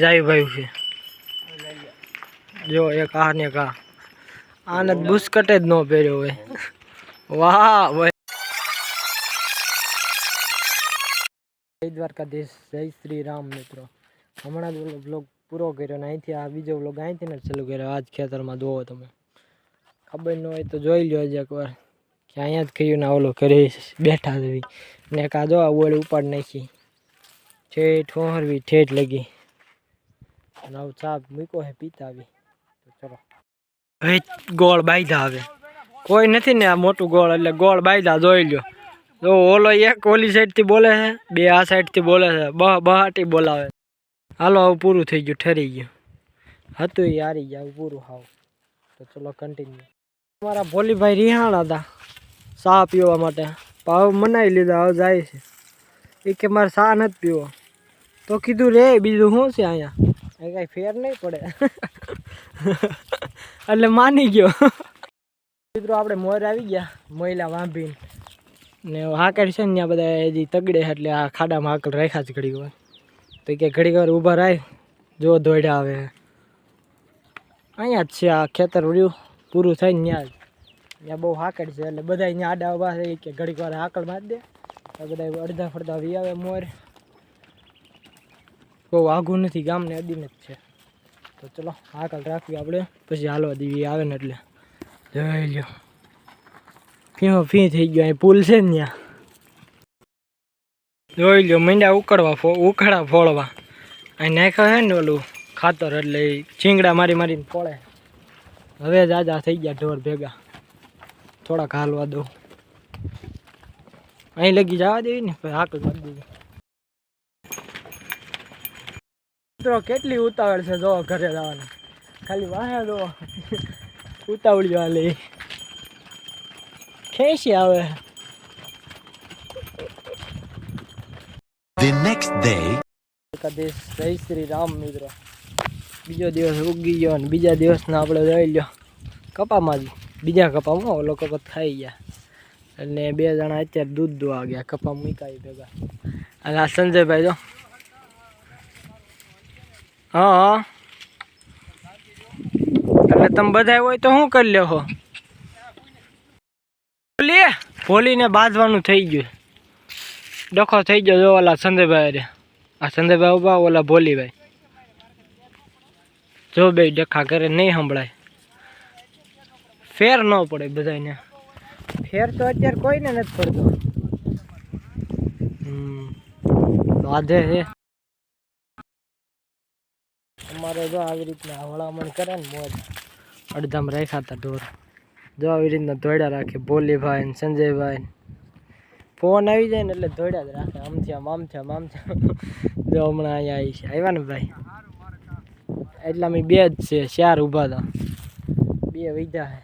જાય ભાઈ છે. જો એક આ ને એક આ. આને જ ન પહેર્યો હોય. વાહ, ભાઈ. જય દ્વારકાધીશ, જય શ્રી રામ મિત્રો. હમણાં જ ઓલો બ્લોગ પૂરો કર્યો ને અહીંથી આ બીજો બ્લોગ અહીંથી ને જ ચાલુ કર્યો. આજ ખેતરમાં જોવો તમે. ખબર ન હોય તો જોઈ લ્યો હજી એકવાર. કે અહીંયા જ કહ્યું ને ઓલો કરી બેઠા છે ને કાં જો આ ઓળી ઉપાડ નાખી. ઠેઠ હોહરવી ઠેઠ લગી. અને આવું ચા મૂક્યો હે, પીતા આવી. તો ચલો. હવે ગોળ બાયધા આવે કોઈ નથી ને આ મોટું ગોળ, એટલે ગોળ બાયધા જોઈ લ્યો. જો ઓલો એક ઓલી સાઈડથી બોલે છે, બે આ સાઈડથી બોલે છે બહ બહાટી બોલાવે. હાલો હવે પૂરું થઈ ગયું, ઠરી ગયું. હતું એ હારી ગયા હવે પૂરું હાવ. તો ચલો કન્ટિન્યુ મારા ભોલીભાઈ રિહાણા હતા, ચા પીવા માટે. પણ હવે મનાઈ લીધા, હવે જાય છે. એ કે મારે ચા નથી પીવો. તો કીધું રે, બીજું શું છે અહીંયા? એ કાંઈ ફેર નહીં પડે એટલે માની ગયો મિત્રો આપણે મોર આવી ગયા મોયલા વાંભીને ને હાકર છે ને ત્યાં બધા હજી તગડે છે એટલે આ ખાડામાં હાકલ રાખ્યા છે ઘડીક વાર તો કે ઘડીક વાર ઊભા રાય જો દોડ્યા આવે અહીંયા જ છે આ ખેતર રહ્યું પૂરું થાય ને ત્યાં જ ત્યાં બહુ હાકડ છે એટલે બધા અહીંયા આડા ઊભા છે કે ઘડીક વાર હાકડ મારી દે તો બધા અડધા ફડધા વી આવે મોર બહુ આઘું નથી, ગામને અડીને જ છે. તો ચલો, હાકલ રાખવી આપણે, પછી હાલવા દેવી આવે ને એટલે. જોઈ લ્યો. ફીઓ ફી થઈ ગયો, અહીં પુલ છે ને ત્યાં. જોઈ લ્યો, મીંડા ઉકળવા ફો, ઉખડા ફોળવા અહીં નાખ્યો છે ને ઓલું ખાતર એટલે ચીંગડા મારી મારીને ફોળે હવે જ આજા થઈ ગયા ઢોર ભેગા. થોડાક હાલવા દઉં. અહીં લગી જવા દેવી ને, પછી હાકલ મારી દીધી મિત્રો કેટલી ઉતાવળ છે? જો ઘરે જવાની. ખાલી વાહે જો. ઉતાવળી વાલી. ખેંચી આવે. The next day. કદેશ જય શ્રી રામ મિત્રો. બીજો દિવસ ઉગી ગયો અને બીજા દિવસના આપણે જોઈ લ્યો. કપામાં જ બીજા કપામાં ઓલો કપા ખાઈ ગયા. અને બે જણા અત્યારે દૂધ દોવા ગયા. કપા મૂકાઈ ભેગા. અને આ સંજયભાઈ જો હા. એટલે તમે બધા હોય તો શું કરી લેહો? લે ભોલીને બાંધવાનું થઈ ગયું. ડખો થઈ ગયો જો ઓલા સંજયભાઈ રે આ સંજયભાઈ ઊભા ઓલા ભોલીભાઈ. જો બે ડખા કરે નહીં સંભળાય. ફેર ન પડે બધાને ફેર તો અત્યારે કોઈને નથી પડતો. વાધે છે. અમારે જો આવી રીતના હવળામણ કરે ને મોજ, અડધામ રાખ્યા હતા ઢોર. જો આવી રીતના દોડ્યા રાખે, ભોલીભાઈ ને સંજયભાઈ ને. ફોન આવી જાય ને એટલે દોડ્યા જ રાખે આમથી આમ આમથી આમ આમથી આમ. જો હમણાં અહીંયા આવી છે. આવ્યા ને ભાઈ? એટલા મેં બે જ છે, ચાર ઊભા હતા બે વૈધા છે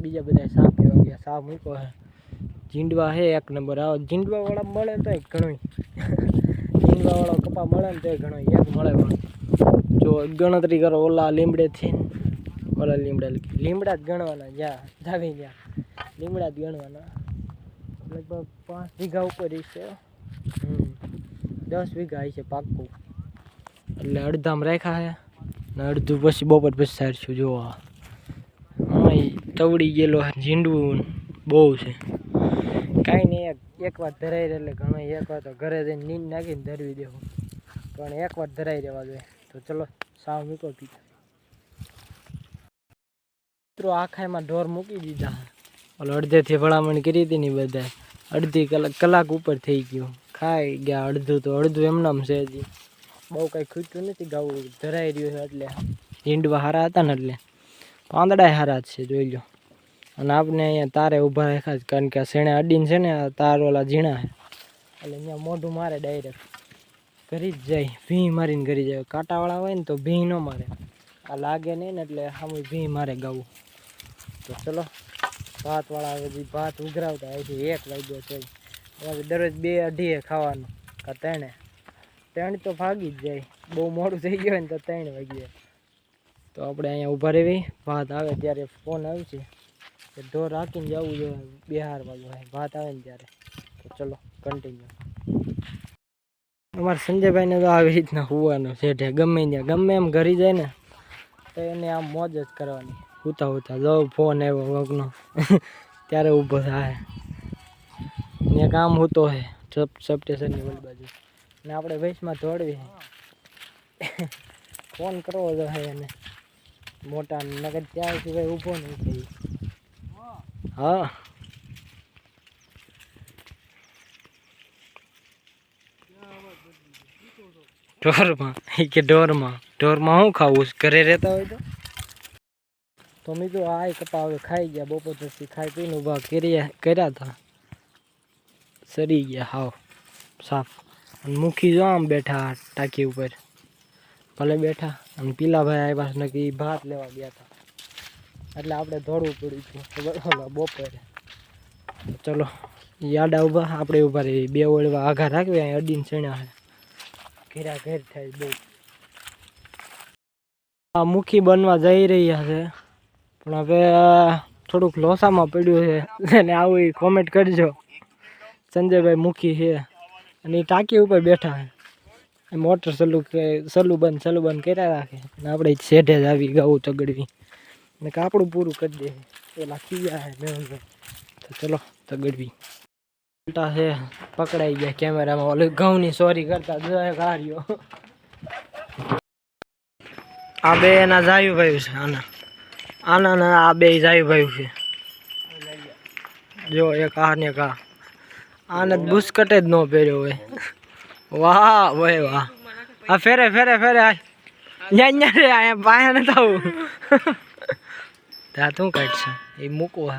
બીજા બધા સા પીવા ગયા, સા મૂક્યો છે ઝીંડવા છે એક નંબર. આવો ઝીંડવા વાળા મળે તો ઘણું ઝીંડવા વાળો કપા મળે ને તો ઘણો એક મળે પણ. જો ગણતરી કરો ઓલા લીમડેથી ને ઓલા લીમડા લખી લીમડા જ ગણવાના જ્યાં જાવી જ્યાં લીમડા જ ગણવાના લગભગ પાંચ વીઘા ઉપર છે હમ દસ વીઘા હશે પાક્કું એટલે અડધામ રાખ્યા છે ને અડધું પછી બપોર પછી સારશું જોવા હા ઈ તવડી ગયેલો છે, ઝીંડવું બહુ છે કાંઈ નહીં એક એક વાર ધરાઈ રહે એટલે ઘણો એક વાર તો ઘરે જઈને નીંદ નાખીને ધરવી દેવું પણ એક વાર ધરાઈ રહેવા જોઈએ તો ચલો, સાવ મૂકો પીતા મિત્રો આખામાં ઢોર મૂકી દીધા. ઓલો અડધેથી ભલામણ કરી હતી ને બધા અડધી કલાક કલાક ઉપર થઈ ગયું. ખાઈ ગયા અડધું તો, અડધું એમનામ છે હજી. બહુ કાંઈ ખૂટ્યું નથી, ગાવું ધરાઈ રહ્યું છે એટલે. ઝીંડવા હારા હતા ને એટલે. પાંદડા હારા જ છે, જોઈ લો અને આપણે અહીંયા તારે ઊભા રાખ્યા કારણ કે આ શેણે અડીને છે ને, આ તાર ઓલા ઝીણા એટલે અહીંયા મોઢું મારે ડાયરેક્ટ ઘરી જ જાય ભી મારીને ઘરી જાય. કાંટાવાળા હોય ને તો ભી ન મારે. આ લાગે નહીં ને એટલે સામે ભી મારે ગાવું. તો ચલો, ભાતવાળા હજી ભાત ઉઘરાવતા હજી એક વાગ્યો છે. દરરોજ બે અઢીએ ખાવાનું. કા ત્રણે. ત્રણ તો ભાગી જ જાય. બહુ મોડું થઈ ગયું ને તો ત્રણ વાગ્યે. તો આપણે અહીંયા ઊભા રહેવી ભાત આવે ત્યારે ફોન આવશે ઢોર રાખીને જવું જોઈએ. બિહાર બાજુ ભાત આવે ને ત્યારે. તો ચલો કન્ટિન્યુ અમારા સંજયભાઈને તો આવી રીતના હોવાનું છે ગમે ત્યાં, ગમે એમ ઘરી જાય ને, તો એને આમ મોજ જ કરવાની. હુતા હુતા જો ફોન આવ્યો, વગનો. ત્યારે ઊભો થાય. ને કામ હોતો હે સબ સ્ટેશનની ઓલી બાજુ ને આપણે વૈશમાં દોડવી ફોન કરવો તો હે એને. મોટા નગર ત્યાં સિવાય ઊભો નહીં થઈ. હા. ઢોરમાં એ કે ઢોરમાં ઢોરમાં શું ખાવું? છે? ઘરે રહેતા હોય તો? તો મિત્રો આ કપા હવે ખાઈ ગયા. બપોર પછી ખાઈ પીને ઊભા કર્યા કર્યા હતા સરી ગયા, હાવ. સાફ. અને મુખી જો આમ બેઠા ટાંકી ઉપર. ભલે બેઠા. અને પીલા ભાઈ આવ્યા છે નક્કી ભાત લેવા ગયા હતા એટલે આપણે દોડવું પડ્યું હતું ખબર ઓલા બપોરે. તો ચલો, યાડા ઊભા. આપણે ઊભા રહી બે ઓળવા આઘા રાખવી, અહીં અડીને ચણ્યા છે. ઘેરા ઘેર થાય બહુ. આ મુખી બનવા જઈ રહ્યા છે. પણ હવે થોડુંક લોસામાં પડ્યું છે. અને આવું કોમેન્ટ કરજો. સંજયભાઈ મુખી છે. અને એ ટાંકી ઉપર બેઠા છે. મોટર સલુ સલું બંધ સલું બંધ કર્યા રાખે. અને આપણે શેઢે જ આવી ગાવું તગડવી. ને કાપડું પૂરું કરી દે. પેલા ખીયા છે ચલો, તગડવી. ઉલટા છે, પકડાઈ ગયા કેમેરામાં. ઓલું ઘઉંની સોરી કરતા હાર્યો આ બે એના જાયુભાઈ છે, આના. આના ના આ બે જાયુભાઈ છે. જો, એક આ ને એક આ. આને બુસ્કટ જ ન પહેર્યો હોય. વાહ, ભાઈ વાહ. આ ફેરે ફેરે ફેરે આ. ન્યા રે અહીંયા પાયા ન થાવું ત્યાં તું કાઢશે. એ મૂકવું